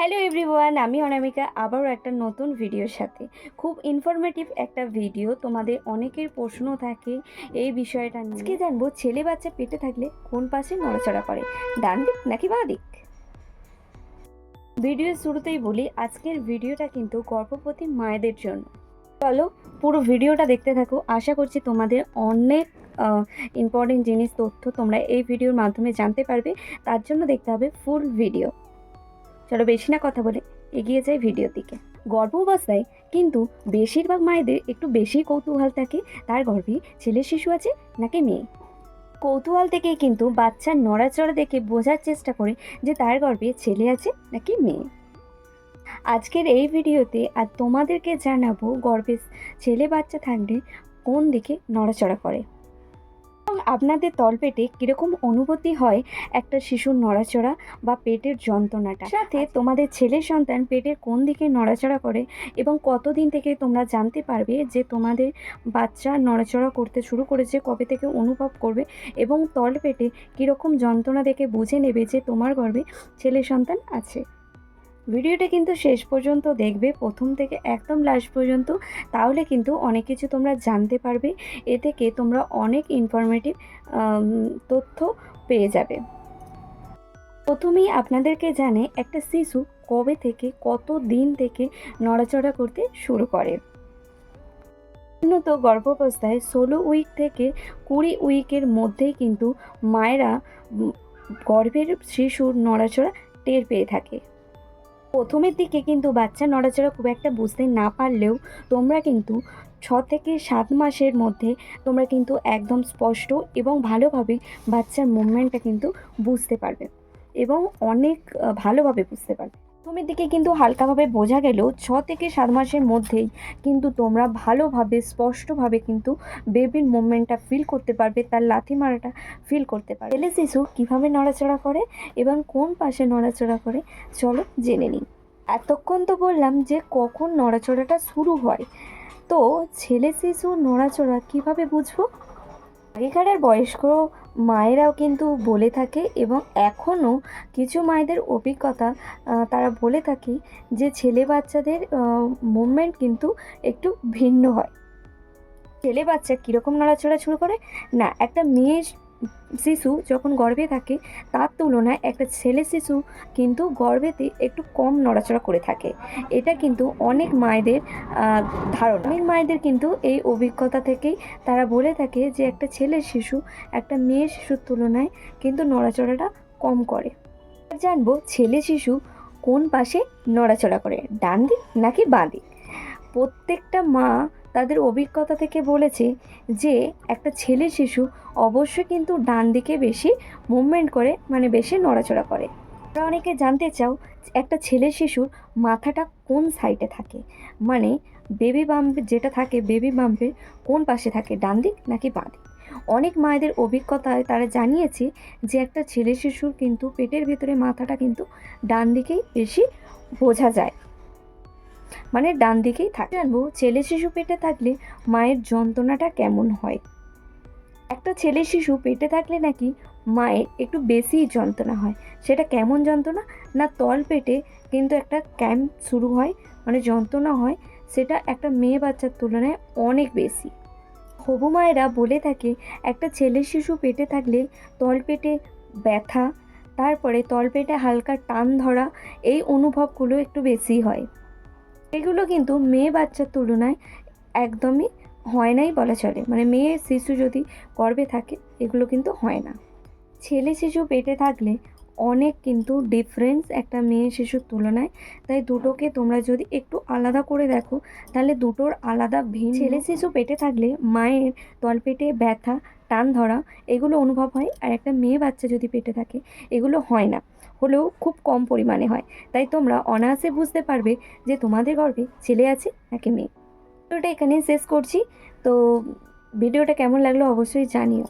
Hello everyone আমি অনামিকা, আবারও একটা নতুন ভিডিওর সাথে। খুব ইনফরমেটিভ একটা ভিডিও তোমাদের অনেকের প্রশ্ন থাকে এই বিষয়টা আজকে জানব, ছেলে বাচ্চা পেটে থাকলে কোন পাশে নড়াচড়া করে? ডান দিক নাকি বাঁ দিক? ভিডিওর শুরুতেই বলি, আজকের ভিডিওটা কিন্তু গর্ভবতী মায়েদের জন্য। চলো, পুরো ভিডিওটা দেখতে থাকো। আশা করছি তোমাদের অনেক ইম্পর্টেন্ট জিনিস, তথ্য তোমরা এই ভিডিওর মাধ্যমে জানতে পারবে। তার জন্য দেখতে হবে ফুল ভিডিও চলো বেশি না কথা বলে এগিয়ে যাই ভিডিও দিকে। গর্ভ অবস্থায় কিন্তু বেশিরভাগ মায়েদের একটু বেশি কৌতূহল থাকে। তার গর্ভে ছেলে শিশু আছে নাকি মেয়ে? কৌতূহল থেকে কিন্তু বাচ্চার নড়াচড়া দেখে বোঝার চেষ্টা করে যে তার গর্ভে ছেলে আছে নাকি মেয়ে। আজকের এই ভিডিওতে আর তোমাদেরকে জানাব গর্ভে ছেলে বাচ্চা থাকলে কোন দিকে নড়াচড়া করে। আপনাদের তলপেটে কীরকম অনুভূতি হয় একটা শিশুর নড়াচড়া বা পেটের যন্ত্রণাটা? সাথে তোমাদের ছেলে সন্তান পেটের কোন দিকে নড়াচড়া করে এবং কতদিন থেকে তোমরা জানতে পারবে যে তোমাদের বাচ্চা নড়াচড়া করতে শুরু করেছে কবে থেকে অনুভব করবে এবং তলপেটে কীরকম যন্ত্রণা দেখে বুঝে নেবে যে তোমার গর্ভে ছেলে সন্তান আছে? ভিডিওটা কিন্তু শেষ পর্যন্ত দেখবে, প্রথম থেকে একদম লাস্ট পর্যন্ত। তাহলে কিন্তু অনেক কিছু তোমরা জানতে পারবে। এ থেকে তোমরা অনেক ইনফরমেটিভ তথ্য পেয়ে যাবে। প্রথমেই আপনাদেরকে জানে একটা শিশু কবে থেকে, কত দিন থেকে নড়াচড়া করতে শুরু করে। উন্নত গর্ভাবস্থায় ষোলো উইক থেকে কুড়ি উইকের মধ্যেই কিন্তু মায়েরা গর্ভের শিশুর নড়াচড়া টের পেয়ে থাকে। প্রথমের দিকে কিন্তু বাচ্চা নড়াচড়া খুব একটা বুঝতে না পারলেও তোমরা কিন্তু ছ থেকে সাত মাসের মধ্যে তোমরা কিন্তু একদম স্পষ্ট এবং ভালোভাবে বাচ্চার মুভমেন্টটা কিন্তু বুঝতে পারবে এবং অনেক ভালোভাবে বুঝতে পারবে। প্রথমের দিকে কিন্তু হালকাভাবে বোঝা গেলেও ছ থেকে সাত মাসের মধ্যেই কিন্তু তোমরা ভালোভাবে, স্পষ্টভাবে কিন্তু বেবির মুভমেন্টটা ফিল করতে পারবে, তার লাথি মারাটা ফিল করতে পারবে। ছেলে শিশু কীভাবে নড়াচড়া করে এবং কোন পাশে নড়াচড়া করে, চলো জেনে নিই। এতক্ষণ তো বললাম যে কখন নড়াচড়াটা শুরু হয়। তো ছেলে শিশু নড়াচড়া কীভাবে বুঝব? আগেকারের বয়স্ক মায়েরাও কিন্তু বলে থাকে এবং এখনও কিছু মায়েদের অভিজ্ঞতা তারা বলে থাকে যে ছেলে বাচ্চাদের মুভমেন্ট কিন্তু একটু ভিন্ন হয়। ছেলে বাচ্চা কীরকম নড়াচড়া শুরু করে? না, একটা মেয়ে শিশু যখন গর্ভে থাকে, তার তুলনায় একটা ছেলে শিশু কিন্তু গর্ভেতে একটু কম নড়াচড়া করে থাকে। এটা কিন্তু অনেক মায়েদের ধারণা। অনেক মায়েদের কিন্তু এই অভিজ্ঞতা থেকেই তারা বলে থাকে যে একটা ছেলে শিশু একটা মেয়ে শিশুর তুলনায় কিন্তু নড়াচড়াটা কম করে। জানব ছেলে শিশু কোন পাশে নড়াচড়া করে, ডান দিক নাকি বাঁ দিক? প্রত্যেকটা মা তাদের অভিজ্ঞতা থেকে বলেছে যে, একটা ছেলে শিশু অবশ্যই কিন্তু ডান দিকে বেশি মুভমেন্ট করে মানে বেশি নড়াচড়া করে। তোমরা অনেকে জানতে চাও একটা ছেলে শিশুর মাথাটা কোন সাইডে থাকে? মানে বেবি বাম্প যেটা থাকে বেবি বাম্পের কোন পাশে থাকে, ডান দিক নাকি বাঁ দিক? অনেক মায়েদের অভিজ্ঞতায় তারা জানিয়েছে যে, একটা ছেলে শিশুর কিন্তু পেটের ভেতরে মাথাটা কিন্তু ডান দিকেই বেশি বোঝা যায়। মানে ডান দিকেই থাকে। জানব, ছেলে শিশু পেটে থাকলে মায়ের যন্ত্রণাটা কেমন হয়? একটা ছেলে শিশু পেটে থাকলে নাকি মায়ের একটু বেশি যন্ত্রণা হয়? সেটা কেমন যন্ত্রণা? না তল পেটে কিন্তু একটা ক্যাম্প শুরু হয় মানে যন্ত্রণা হয়, সেটা একটা মেয়ে বাচ্চার তুলনায় অনেক বেশি। হবু মায়েরা বলে থাকে, একটা ছেলে শিশু পেটে থাকলে তলপেটে ব্যথা, তারপরে তলপেটে হালকা টান ধরা, এই অনুভবগুলো একটু বেশি হয়। এগুলো কিন্তু মেয়ে বাচ্চার তুলনায় একদমই হয় নাই বলা চলে। মানে মেয়ে, শিশু যদি গর্বে থাকে, এগুলো কিন্তু হয় না। ছেলে, শিশু পেটে থাকলে অনেক কিন্তু ডিফারেন্স একটা মেয়ে শিশুর তুলনায়। তাই দুটোকে তোমরা যদি একটু আলাদা করে দেখো, তাহলে দুটোর আলাদা ভিন্ন ছেলে শিশু পেটে থাকলে মায়ের তলপেটে ব্যথা টান ধরা এগুলো অনুভব হয়। আর একটা মেয়ে বাচ্চা যদি পেটে থাকে, এগুলো হয় না। হলেও খুব কম পরিমাণে হয়। তাই তোমরা অনায়াসে বুঝতে পারবে যে তোমাদের গর্ভে ছেলে আছে নাকি মেয়ে। ভিডিওটা এখানেই শেষ করছি। তো ভিডিওটা কেমন লাগল অবশ্যই জানিও।